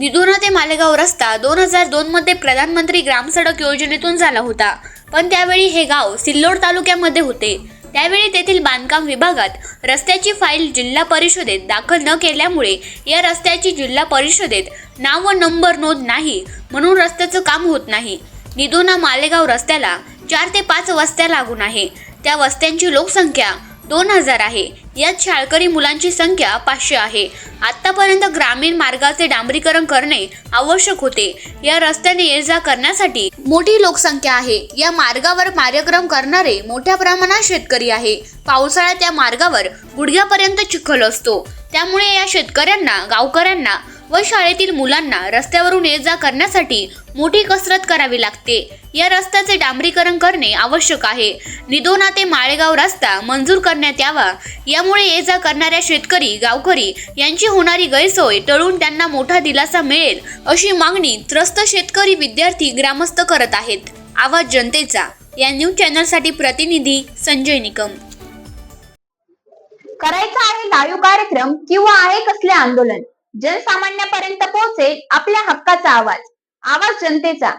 मालेगाव रस्ता दोन हजार दोनमध्ये प्रधानमंत्री ग्रामसडक योजनेतून झाला होता. पण त्यावेळी हे गाव सिल्लोड तालुक्यामध्ये होते. त्यावेळी तेथील बांधकाम विभागात रस्त्याची फाईल जिल्हा परिषदेत दाखल न केल्यामुळे या रस्त्याची जिल्हा परिषदेत नाव व नंबर नोंद नाही म्हणून रस्त्याचं काम होत नाही. निदोना मालेगाव रस्त्याला चार ते पाच वस्त्या लागून आहे. त्या वस्त्यांची लोकसंख्या दोन हजार आहे. यात शाळकरी मुलांची संख्या पाचशे आहे. आतापर्यंत ग्रामीण मार्गाचे डांबरीकरण करणे आवश्यक होते. या रस्त्याने ये जा करण्यासाठी मोठी लोकसंख्या आहे. या मार्गावर कार्यक्रम करणारे मोठ्या प्रमाणात शेतकरी आहे. पावसाळ्यात या मार्गावर गुडघ्यापर्यंत चिखल असतो. त्यामुळे या शेतकऱ्यांना गावकऱ्यांना व शाळेतील मुलांना रस्त्यावरून ये जा करण्यासाठी मोठी कसरत करावी लागते. या रस्त्याचे डांबरीकरण करणे आवश्यक आहे. निदोना ते माळेगाव रस्ता मंजूर करण्यात यावा. यामुळे ये जा करणाऱ्या शेतकरी गावकरी यांची होणारी गैरसोय टळून त्यांना मोठा दिलासा मिळेल अशी मागणी त्रस्त शेतकरी विद्यार्थी ग्रामस्थ करत आहेत. आवाज जनतेचा. या न्यूज चॅनलसाठी प्रतिनिधी संजय निकम. करायचा आहे लाईव्ह कार्यक्रम किंवा आहे कसले आंदोलन? जनसामान्यापर्यंत पोहोचेल आपल्या हक्काचा आवाज. आवाज जनतेचा.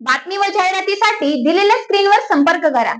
बातमी व जाहिरातीसाठी दिलेल्या स्क्रीनवर संपर्क करा.